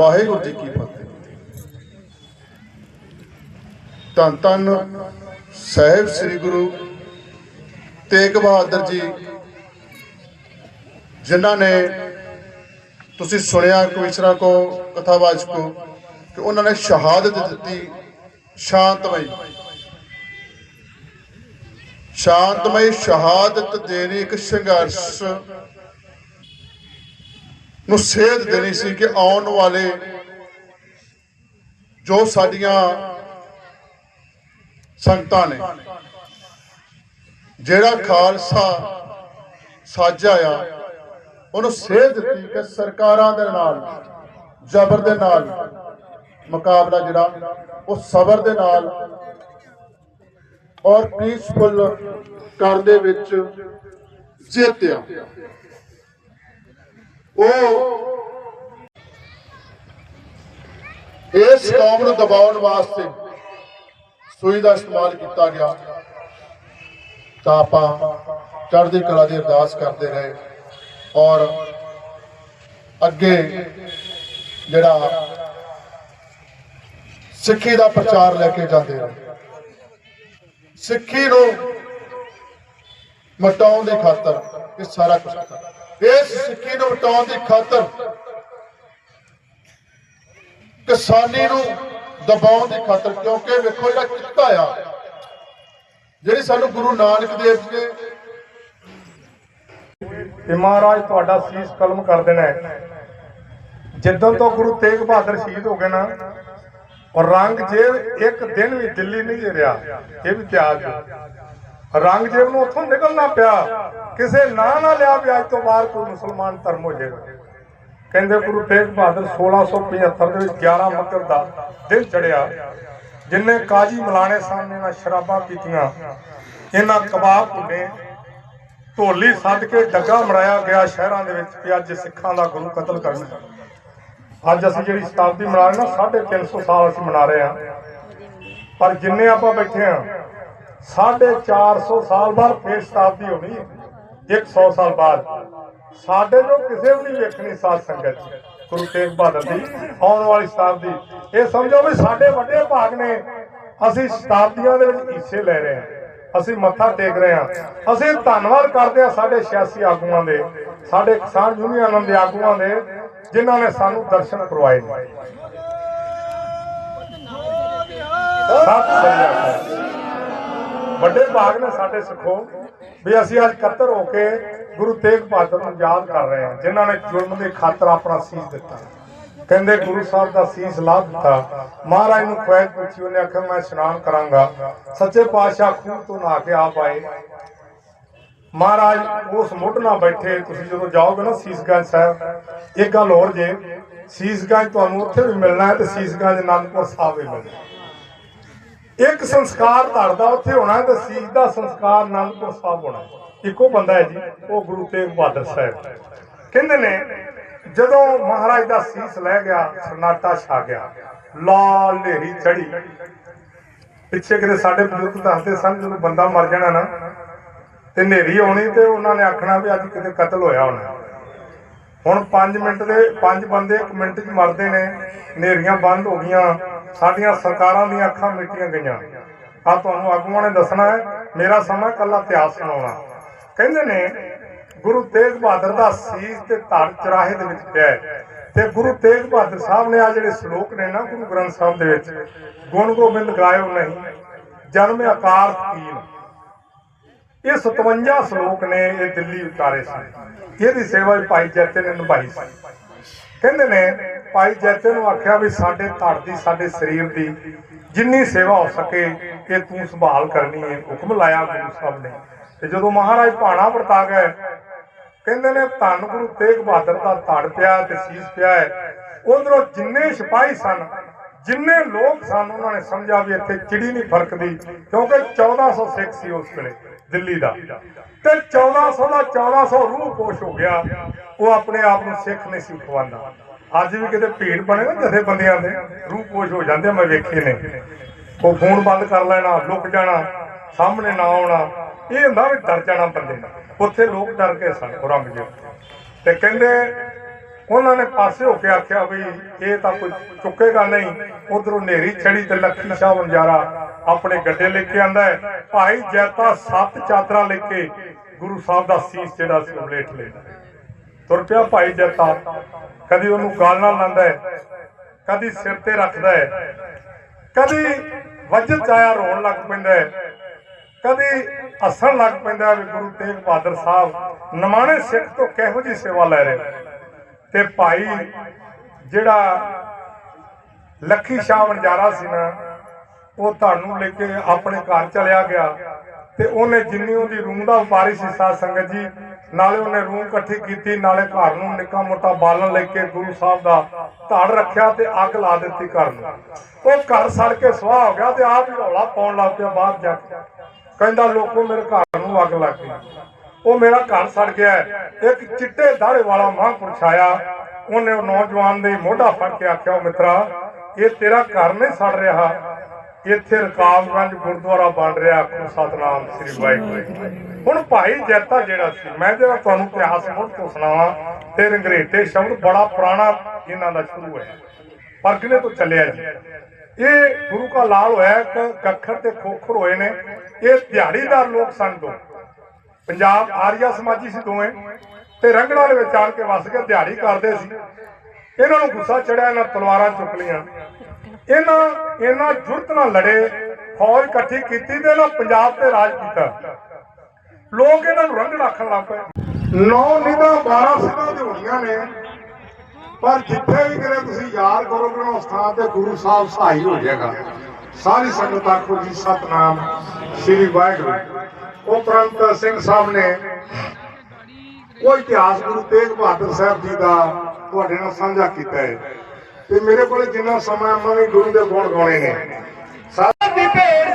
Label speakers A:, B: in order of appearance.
A: ਵਾਹਿਗੁਰੂ ਜੀ ਕੀ ਫਤਿਹ। ਧੰਨ ਧੰਨ ਸਾਹਿਬ ਸ੍ਰੀ ਗੁਰੂ ਤੇਗ ਬਹਾਦਰ ਜੀ, ਜਿਨ੍ਹਾਂ ਨੇ ਤੁਸੀਂ ਸੁਣਿਆ ਕਵਿਸ਼ਰਾ ਕੋ ਕਥਾਵਾਚਕ ਕੋ ਕਿ ਉਹਨਾਂ ਨੇ ਸ਼ਹਾਦਤ ਦਿੱਤੀ ਸ਼ਾਂਤਮਈ। ਸ਼ਾਂਤਮਈ ਸ਼ਹਾਦਤ ਦੇਣੀ ਇੱਕ ਸੰਘਰਸ਼ ਨੂੰ ਸੇਧ ਦੇਣੀ ਸੀ ਕਿ ਆਉਣ ਵਾਲੇ ਜੋ ਸਾਡੀਆਂ ਸੰਗਤਾਂ ਨੇ, ਜਿਹੜਾ ਖਾਲਸਾ ਸਾਜਾ ਆ, ਉਹਨੂੰ ਸੇਧ ਦਿੱਤੀ ਕਿ ਸਰਕਾਰਾਂ ਦੇ ਨਾਲ, ਜ਼ਬਰ ਦੇ ਨਾਲ ਮੁਕਾਬਲਾ ਜਿਹੜਾ, ਉਹ ਸਬਰ ਦੇ ਨਾਲ ਔਰ ਪੀਸਫੁਲ ਕਰਨ ਦੇ ਵਿੱਚ ਜਿੱਤਿਆ। ਉਹ ਇਸ ਕੌਮ ਨੂੰ ਦਬਾਉਣ ਵਾਸਤੇ ਸੂਈ ਦਾ ਇਸਤੇਮਾਲ ਕੀਤਾ ਗਿਆ, ਤਾਂ ਆਪਾਂ ਚੜ੍ਹਦੀ ਕਲਾ ਦੀ ਅਰਦਾਸ ਕਰਦੇ ਰਹੇ ਔਰ ਅੱਗੇ ਜਿਹੜਾ ਸਿੱਖੀ ਦਾ ਪ੍ਰਚਾਰ ਲੈ ਕੇ ਜਾਂਦੇ ਰਹੇ। ਸਿੱਖੀ ਨੂੰ ਮਟਾਉਣ ਦੀ ਖਾਤਰ ਇਹ ਸਾਰਾ ਕੁਝ ਇਸ ਸਿੱਖੀ ਨੂੰ ਮਟਾਉਣ ਦੀ ਖਾਤਰ ਕਿਸਾਨੀ ਨੂੰ ਦਬਾਉਣ ਦੀ ਖਾਤਰ, ਕਿਉਂਕਿ ਵੇਖੋ ਜਿਹੜਾ ਕਿੱਤਾ ਆ, ਜਿਹੜੀ ਸਾਨੂੰ ਗੁਰੂ ਨਾਨਕ ਦੇਵ ਜੀ ਨੇ
B: ਤੇ ਮਹਾਰਾਜ ਤੁਹਾਡਾ ਸੀਸ ਕਲਮ ਕਰ ਦੇਣਾ ਹੈ। ਜਿੱਦਣ ਤੋਂ ਗੁਰੂ ਤੇਗ ਬਹਾਦਰ ਸ਼ਹੀਦ ਹੋ ਗਏ ਨਾ, ਔਰ ਰੰਗ ਰੰਗਜੇਬ ਇੱਕ ਦਿਨ ਵੀ ਦਿੱਲੀ ਨਹੀਂ ਰਿਹਾ, ਇਹ ਵੀ ਤਿਆਗ ਰੰਗਜੇਬ ਨੂੰ ਉੱਥੋਂ ਨਿਕਲਣਾ ਪਿਆ, ਕਿਸੇ ਨਾਂ ਨਾ ਲਿਆ ਵੀ ਅੱਜ ਤੋਂ ਬਾਅਦ ਕੋਈ ਮੁਸਲਮਾਨ ਧਰਮ ਹੋ ਜਾਏਗਾ। ਕਹਿੰਦੇ ਗੁਰੂ ਤੇਗ ਬਹਾਦਰ 1675 ਦੇ ਵਿੱਚ 11 ਮੱਕਰ ਦਾ ਦਿਨ ਚੜਿਆ, ਜਿੰਨੇ ਕਾਜੀ ਮਲਾਣੇ ਸਾਹਮਣੇ ਨਾਲ ਸ਼ਰਾਬਾਂ ਪੀਤੀਆਂ, ਇਹਨਾਂ ਕਬਾਬ ਭੁੰਨੇ ਢੋਲੀ ਸੱਦ ਕੇ ਡੱਗਾ ਮੜਾਇਆ ਗਿਆ ਸ਼ਹਿਰਾਂ ਦੇ ਵਿੱਚ ਕਿ ਅੱਜ ਸਿੱਖਾਂ ਦਾ ਗੁਰੂ ਕਤਲ ਕਰਨਾ ਅੱਜ ਅਸੀਂ ਜਿਹੜੀ ਸ਼ਤਾਬਦੀ ਮਨਾ ਰਹੇ ਨਾ 350 ਸਾਲ ਅਸੀਂ ਮਨਾ ਰਹੇ ਹਾਂ। ਪਰ ਜਿੰਨੇ ਆਪਾਂ ਬੈਠੇ ਹਾਂ 450 ਸਾਲ ਬਾਅਦ ਫੇਰ ਸ਼ਤਾਬਦੀ ਹੋਣੀ ਹੈ। 100 ਸਾਲ ਬਾਅਦ। ਸਾਡੇ ਜੋ ਕਿਸੇ ਵੀ ਵੇਖਣੀ ਸਾਧ ਸੰਗਤ, ਗੁਰੂ ਤੇਗ ਬਹਾਦਰ ਦੀ ਆਉਣ ਵਾਲੀ ਸ਼ਤਾਬਦੀ, ਇਹ ਸਮਝੋ ਵੀ ਸਾਡੇ ਵੱਡੇ ਭਾਗ ਨੇ। ਅਸੀਂ ਸ਼ਤਾਬਦੀਆਂ ਦੇ ਵਿੱਚ ਹਿੱਸੇ ਲੈ ਰਹੇ ਹਾਂ। ਅਸੀਂ ਮੱਥਾ ਟੇਕ ਰਹੇ ਹਾਂ। ਅਸੀਂ ਧੰਨਵਾਦ ਕਰਦੇ ਹਾਂ ਸਾਡੇ ਸਿਆਸੀ ਆਗੂਆਂ ਦੇ, ਸਾਡੇ ਕਿਸਾਨ ਯੂਨੀਅਨਾਂ ਦੇ ਆਗੂਆਂ ਦੇ, ਜਿਨ੍ਹਾਂ ਨੇ ਸਾਨੂੰ ਦਰਸ਼ਨ ਕਰਵਾਏ ਨੇ। ਸਤਿ ਸ੍ਰੀ ਅਕਾਲ। ਵੱਡੇ ਭਾਗ ਨੇ ਸਾਡੇ ਸਿੱਖੋ ਵੀ ਅਸੀਂ ਅੱਜ ਇਕੱਤਰ ਹੋ ਕੇ ਗੁਰੂ ਤੇਗ ਬਹਾਦਰ ਨੂੰ ਯਾਦ ਕਰ ਰਹੇ ਹਾਂ, ਜਿਨ੍ਹਾਂ ਨੇ ਜ਼ੁਲਮ ਦੇ ਖਾਤਰ ਆਪਣਾ ਸੀਸ ਦਿੱਤਾ। ਕਹਿੰਦੇ ਗੁਰੂ ਸਾਹਿਬ ਦਾ ਸੀਸ ਲਾਭ ਦਿੱਤਾ। ਮਹਾਰਾਜ ਨੂੰ ਖੁਆਇ ਪੁੱਛੀ, ਉਹਨੇ ਆਖਿਆ, ਮੈਂ ਇਸ਼ਨਾਨ ਕਰਾਂਗਾ। ਸੱਚੇ ਪਾਤਸ਼ਾਹ ਖੂਹ ਤੋਂ ਨਾ ਕੇ ਆਪ ਆਏ। ਮਹਾਰਾਜ, ਉਸ ਮੁੱਢ ਨਾਲ ਬੈਠੇ, ਤੁਸੀਂ ਜਦੋਂ ਜਾਓਗੇ ਨਾ ਸੀਸਗੰਜ ਸਾਹਿਬ, ਇੱਕ ਗੱਲ ਹੋਰ ਜੇ, ਸੀਸਗੰਜ ਤੁਹਾਨੂੰ ਉੱਥੇ ਵੀ ਮਿਲਣਾ ਹੈ ਤੇ ਸੀਸਗੰਜ ਅਨੰਦਪੁਰ ਸਾਹਿਬ ਵੀ ਮਿਲਣਾ ਇੱਕ ਸੰਸਕਾਰ ਧਰਦਾ, ਉੱਥੇ ਹੋਣਾ ਤੇ ਸੀਸ ਦਾ ਸੰਸਕਾਰ ਅਨੰਦਪੁਰ ਸਾਹਿਬ ਹੋਣਾ ਇੱਕੋ ਬੰਦਾ ਹੈ ਜੀ, ਉਹ ਗੁਰੂ ਤੇਗ ਬਹਾਦਰ ਸਾਹਿਬ। ਕਹਿੰਦੇ ਨੇ, ਜਦੋਂ ਮਹਾਰਾਜ ਦਾ ਸੀਸ ਲੈ ਗਿਆ ਸਰਨਾਟਾ ਛਾ ਗਿਆ, ਲਾਲ ਹਨੇਰੀ ਚੜੀ ਪਿੱਛੇ ਕਿਤੇ ਸਾਡੇ ਬਜ਼ੁਰਗ ਦੱਸਦੇ ਸਨ, ਜਦੋਂ ਬੰਦਾ ਮਰ ਜਾਣਾ ਨਾ, ਤੇ ਹਨੇਰੀ ਆਉਣੀ ਤੇ ਉਹਨਾਂ ਨੇ ਆਖਣਾ ਵੀ ਅੱਜ ਕਿਤੇ ਕਤਲ ਹੋਇਆ ਹੋਣਾ। ਹੁਣ 5 ਮਿੰਟ ਦੇ 5 ਬੰਦੇ 1 ਮਿੰਟ 'ਚ ਮਰਦੇ ਨੇ, ਹਨੇਰੀਆਂ ਬੰਦ ਹੋ ਗਈਆਂ। ਸਾਡੀਆਂ ਸਰਕਾਰਾਂ ਦੀਆਂ ਅੱਖਾਂ ਮਿੱਟੀਆਂ ਗਈਆਂ। ਆ ਤੁਹਾਨੂੰ ਆਗੂਆਂ ਨੇ ਦੱਸਣਾ ਹੈ, ਮੇਰਾ ਸਮਾਂ ਕੱਲਾ ਇਤਿਹਾਸ ਸੁਣਾਉਣਾ। ਕਹਿੰਦੇ ਨੇ, ਗੁਰੂ ਤੇਗ ਬਹਾਦਰ ਦਾ ਸੀਸ ਤੇ ਧੜ ਚਰਾਹੇ ਦੇ ਵਿੱਚ ਪਿਆ ਤੇ ਗੁਰੂ ਤੇਗ ਬਹਾਦਰ ਸਾਹਿਬ ਨੇ ਆ ਜਿਹੜੇ ਸ਼ਲੋਕ ਨੇ ਨਾ ਗੁਰੂ ਗ੍ਰੰਥ ਸਾਹਿਬ ਦੇ ਵਿੱਚ, ਗੁਣ ਗੋਬਿੰਦ ਗਾਇਓ ਨਹੀਂ, ਜਨਮ ਆਕਾਰ ਕੀਨ ਇਹ 57 ਸ਼ਲੋਕ ਨੇ ਇਹ ਦਿੱਲੀ ਉਤਾਰੇ ਸੀ ਇਹਦੀ ਸੇਵਾ ਭਾਈ ਜੈਤੇ ਨੇ ਨਿਭਾਈ ਸੀ। ਕਹਿੰਦੇ ਨੇ ਭਾਈ ਜੈਤੇ ਨੂੰ ਆਖਿਆ ਵੀ ਸਾਡੇ ਧੜ ਦੀ, ਸਾਡੇ ਸਰੀਰ ਦੀ ਜਿੰਨੀ ਸੇਵਾ ਹੋ ਸਕੇ, ਇਹ ਤੂੰ ਸੰਭਾਲ ਕਰਨੀ ਹੈ ਹੁਕਮ ਲਾਇਆ ਗੁਰੂ ਸਾਹਿਬ ਨੇ। ਤੇ ਜਦੋਂ ਮਹਾਰਾਜ ਭਾਣਾ ਵਰਤਾ ਗਏ, ਕਹਿੰਦੇ ਨੇ, ਧੰਨ ਗੁਰੂ ਤੇਗ ਬਹਾਦਰ ਦਾ ਧੜ ਪਿਆ ਤੇ ਸੀਸ ਪਿਆ ਹੈ। ਉਧਰੋਂ ਜਿੰਨੇ ਸਿਪਾਹੀ ਸਨ, ਜਿੰਨੇ ਲੋਕ ਸਨ, ਉਹਨਾਂ ਨੇ ਸਮਝਿਆ ਵੀ ਇੱਥੇ ਚਿੜੀ ਨਹੀਂ ਫਰਕਦੀ, ਕਿਉਂਕਿ 1400 ਸਿੱਖ ਸੀ ਉਸ ਵੇਲੇ ਦਿੱਲੀ ਦਾ। ਤੇ 1400 ਦਾ 1400 ਰੂਹ ਪੋਸ਼ ਹੋ ਗਿਆ, ਉਹ ਆਪਣੇ ਆਪ ਨੂੰ ਸਿੱਖ ਨਹੀਂ ਸੀ ਖਵਾਉਂਦਾ। ਅੱਜ ਵੀ ਕਿਤੇ ਭੀੜ ਬਣੇ ਨਾ ਜਥੇ ਬੰਦਿਆਂ ਦੇ, ਰੂਹ ਪੋਸ਼ ਹੋ ਜਾਂਦੇ ਮੈਂ ਵੇਖੇ ਨੇ। ਉਹ ਫੋਨ ਬੰਦ ਕਰ ਲੈਣਾ, ਲੁਕ ਜਾਣਾ, ਸਾਹਮਣੇ ਨਾ ਆਉਣਾ। ਇਹ ਹੁੰਦਾ ਵੀ ਡਰ ਜਾਣਾ ਬੰਦੇ ਨੂੰ ਉੱਥੇ ਲੋਕ ਡਰ ਕੇ ਸਨ ਔਰੰਗਜ਼ੇਬ ਤੇ ਕਹਿੰਦੇ ਉਹਨਾਂ ਨੇ ਪਾਸੇ ਹੋ ਕੇ ਆਖਿਆ ਵੀ ਇਹ ਤਾਂ ਕੋਈ ਚੁੱਕੇਗਾ ਨਹੀਂ। ਉਧਰੋਂ ਨੇਰੀ ਛੜੀ ਤੇ ਲੱਖੀ ਸ਼ਾਹ ਵੰਜਾਰਾ ਆਪਣੇ ਗੱਡੇ ਲੈ ਕੇ ਆਂਦਾ ਹੈ। ਭਾਈ ਜੈਤਾ ਸੱਤ ਚਾਦਰਾਂ ਲੈ ਕੇ ਗੁਰੂ ਸਾਹਿਬ ਦਾ ਸੀਸ ਜਿਹੜਾ ਸੀ ਉਹ ਲੇਟ ਲੈਂਦਾ। ਤੁਰ ਪਿਆ ਭਾਈ ਜੈਤਾ ਕਦੀ ਉਹਨੂੰ ਗਾਲ ਨਾਲ ਲਾਂਦਾ ਹੈ, ਕਦੀ ਸਿਰ ਤੇ ਰੱਖਦਾ ਹੈ, ਕਦੀ ਵਜਤ ਚ ਰੋਣ ਲੱਗ ਪੈਂਦਾ ਹੈ, ਕਦੀ ਹੱਸਣ ਲੱਗ ਪੈਂਦਾ ਵੀ ਗੁਰੂ ਤੇਗ ਬਹਾਦਰ ਸਾਹਿਬ ਨਮਾਣੇ ਸਿੱਖ ਤੋਂ ਕਿਹੋ ਜੀ ਸੇਵਾ ਲੈ ਰਹੇ ਤੇ ਭਾਈ ਜਿਹੜਾ ਲੱਖੀ ਸ਼ਾਹ ਵਣਜਾਰਾ ਸੀ ਨਾ, ਉਹ ਤੁਹਾਨੂੰ ਲੈ ਕੇ ਆਪਣੇ ਘਰ ਚਲਿਆ ਗਿਆ ਤੇ ਉਹਨੇ ਜਿੰਨੀ ਉਹਦੀ ਰੂਮ ਦਾ ਵਪਾਰੀ ਸੀ ਸਾਧ ਸੰਗਤ ਜੀ ਨਾਲੇ ਉਹਨੇ ਰੂਮ ਇਕੱਠੀ ਕੀਤੀ, ਨਾਲੇ ਘਰ ਨੂੰ ਨਿੱਕਾ ਮੋਟਾ ਬਾਲਣ ਲੈ ਕੇ ਗੁਰੂ ਸਾਹਿਬ ਦਾ ਧੜ ਰੱਖਿਆ ਤੇ ਅੱਗ ਲਾ ਦਿੱਤੀ ਘਰ ਨੂੰ। ਉਹ ਘਰ ਸੜ ਕੇ ਸੁਆਹ ਹੋ ਗਿਆ ਤੇ ਆਪ ਹੀ ਰੌਲਾ ਪਾਉਣ ਲੱਗ ਪਿਆ ਬਾਹਰ ਜਾ ਕੇ। ਕਹਿੰਦਾ, ਲੋਕੋ, ਮੇਰੇ ਘਰ ਨੂੰ ਅੱਗ ਲੱਗ ਗਈ। ਉਹ ਮੇਰਾ ਘਰ ਸੜ ਗਿਆ। ਇੱਕ ਚਿੱਟੇ ਦਾੜੇ ਵਾਲਾ ਮਹਾਂਪੁਰਸ਼ ਆਇਆ। ਉਹਨੇ ਉਹ ਨੌਜਵਾਨ ਦੇ ਮੋਢਾ ਫੜ ਕੇ ਆਖਿਆ, ਉਹ ਮਿੱਤਰਾ, ਇਹ ਤੇਰਾ ਘਰ ਨਹੀਂ ਸੜ ਰਿਹਾ। ਇੱਥੇ ਰਕਾਬਗੰਜ ਗੁਰਦੁਆਰਾ ਬਣ ਰਿਹਾ ਆਖੋ ਸਤਨਾਮ ਸ੍ਰੀ ਵਾਹਿਗੁਰੂ ਹੁਣ ਭਾਈ ਜੈਤਾ ਜਿਹੜਾ ਸੀ ਮੈਂ ਜਿਹੜਾ ਤੁਹਾਨੂੰ ਇਤਿਹਾਸ ਮੁੱਢ ਤੋਂ ਸੁਣਾਵਾਂ ਤੇ ਰੰਗਰੇਟੇ ਸ਼ਬਦ ਬੜਾ ਪੁਰਾਣਾ ਇਹਨਾਂ ਦਾ ਸ਼ੁਰੂ ਹੈ ਪਰ ਕਿਨੇ ਤੋਂ ਚੱਲਿਆ ਜੀ? ਇਹ ਗੁਰੂ ਕਾ ਲਾਲ ਹੋਇਆ ਇੱਕ ਗੱਖਰ ਤੇ ਖੋਖਰ ਹੋਏ ਨੇ। ਇਹ ਦਿਹਾੜੀਦਾਰ ਲੋਕ ਸਨ ਦੋ। ਪੰਜਾਬ ਆਰੀਆ ਸਮਾਜੀ ਸੀ ਦੋਵੇਂ। ਤੇ ਰੰਗੜਾ ਦੇ ਵਿੱਚ ਆਣ ਕੇ ਵਸ ਕੇ ਦਿਹਾੜੀ ਕਰਦੇ ਸੀ। ਇਹਨਾਂ ਨੂੰ ਗੁੱਸਾ ਚੜਿਆ ਇਹਨਾਂ ਤਲਵਾਰਾਂ ਚੁੱਕ ਲਈਆਂ। ਇਹਨਾਂ ਇਹਨਾਂ ਜੁਰਤ ਨਾਲ ਲੜੇ, ਫੌਜ ਇਕੱਠੀ ਕੀਤੀ ਤੇ ਇਹਨਾਂ ਪੰਜਾਬ ਤੇ ਰਾਜ ਕੀਤਾ। ਲੋਕ ਇਹਨਾਂ ਨੂੰ ਰੰਗੜ ਆਖਣ ਲੱਗ ਪਏ। ਨੌ ਨਿਦਾ 12 ਸਿੱਧਾਂ ਦੇ ਹੋਣੀਆਂ ਨੇ, ਪਰ ਜਿੱਥੇ ਵੀ ਕਿਤੇ ਤੁਸੀਂ ਯਾਦ ਕਰੋਗੇ ਉਸ ਥਾਂ ਤੇ ਗੁਰੂ ਸਾਹਿਬ ਸਹਾਈ ਹੋ ਜਾਏਗਾ। ਸਾਰੀ ਸੰਗਤ ਆਖੋ ਜੀ, ਸਤਨਾਮ ਸ੍ਰੀ ਵਾਹਿਗੁਰੂ। ਉਪਰੰਤ ਸਿੰਘ ਸਾਹਿਬ ਨੇ, ਉਹ ਇਤਿਹਾਸ ਗੁਰੂ ਤੇਗ ਬਹਾਦਰ ਸਾਹਿਬ ਜੀ ਦਾ ਤੁਹਾਡੇ ਨਾਲ ਸਾਂਝਾ ਕੀਤਾ ਹੈ। ਤੇ ਮੇਰੇ ਕੋਲ ਜਿੰਨਾ ਸਮਾਂ ਮੈਂ ਵੀ ਗੁਰੂ ਦੇ ਗੁਣ ਗਾਉਣੇ ਨੇ। ਸਾ-
C: ਭੇਡ